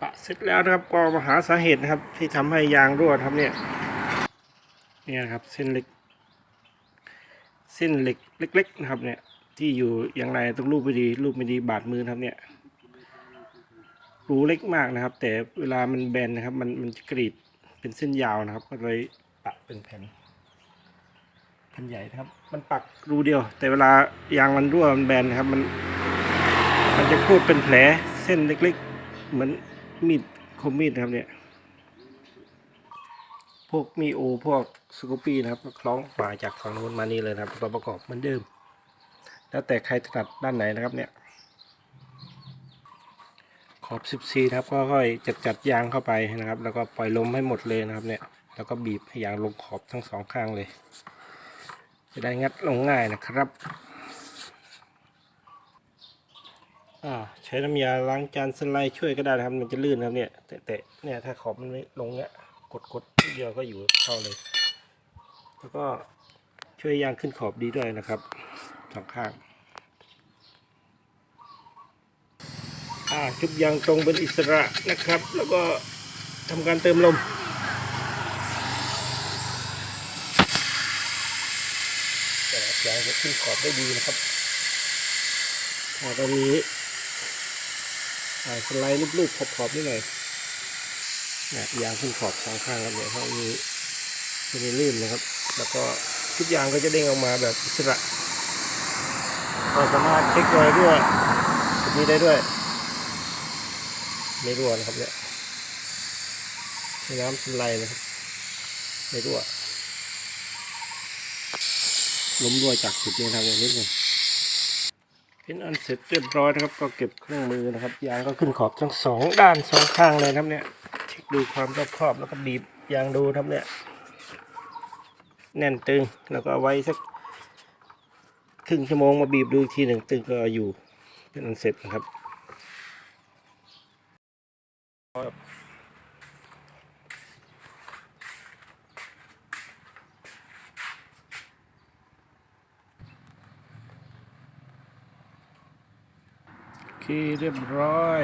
ปะเสร็จแล้วนะครับก็มาหาสาเหตุนะครับ ที่ทำให้ยางรั่วครับเนี่ยเนี่ยนะครับเส้นเล็ก เส้นเหล็กเล็ก ๆ นะครับเนี่ยที่อยู่อย่างไรต้องรูปไม่ดีรูปไม่ดีบาดมือครับเนี่ยรูเล็กมากนะครับ แต่เวลามันแบนนะครับ มันมันกรีดเป็นเส้นยาวนะครับ ก็เลยปะเป็นแผ่นแผ่นใหญ่นะครับ มันปักรูเดียว แต่เวลายางมันรั่วมันแบนนะครับมัน มันจะพูดเป็นแผลเส้นเล็ก ๆ เหมือน มีดคมมีดนะครับเนี่ย พวกมีโอพวกสกูปี้นะครับคล้องมาจากฝั่งโน้นมานี่เลยนะครับตัวประกอบเหมือนเดิม แล้วแต่ใครถนัดด้านไหนนะครับเนี่ย ขอบ 14นะครับก็ค่อยจัดจัดยางเข้าไปนะครับ แล้วก็ปล่อยลมให้หมดเลยนะครับเนี่ย แล้วก็บีบให้ยางลงขอบทั้งสองข้างเลย จะได้งัดลงง่ายนะครับ อ่าใช้น้ำยาล้างจานสไลด์ช่วยก็ได้นะครับ มันจะลื่นครับเนี่ยแต่เนี่ยถ้าขอบมันไม่ลงเนี่ยกดกดเดียวก็อยู่เข้าเลย แล้วก็ช่วยยางขึ้นขอบดีด้วยนะครับสองข้างอ่าชุบยางตรงเป็นอิสระนะครับ แล้วก็ทำการเติมลมแต่ยางจะขึ้นขอบได้ดีนะครับอ่าตอนนี้ สไลด์รูปๆขอบๆนิดหน่อยนะยางขึ้นขอบสองข้างครับเนี่ยเพราะมีมีลื่นนะครับ แล้วก็ทุกยางก็จะเด้งออกมาแบบอิสระเราสามารถเช็ครอยรั่วนี้ได้ด้วยไม่รั่วนะครับเนี่ยใช้น้ำสไลด์นะครับไม่รั่วล้มรั่วจากจุดนี้นะครับนิดหนึง เป็นอันเสร็จเรียบร้อยนะครับ ก็เก็บเครื่องมือนะครับ ยางก็ขึ้นขอบทั้งสองด้านสองข้างเลยนะครับเนี่ยเช็คดูความรอบครอบแล้วก็บีบยางดูนะครับเนี่ย แน่นตึงแล้วก็ไว้สักครึ่งชั่วโมงมาบีบดูทีหนึ่งตึงก็อยู่เป็นอันเสร็จนะครับ โอเคเรียบร้อย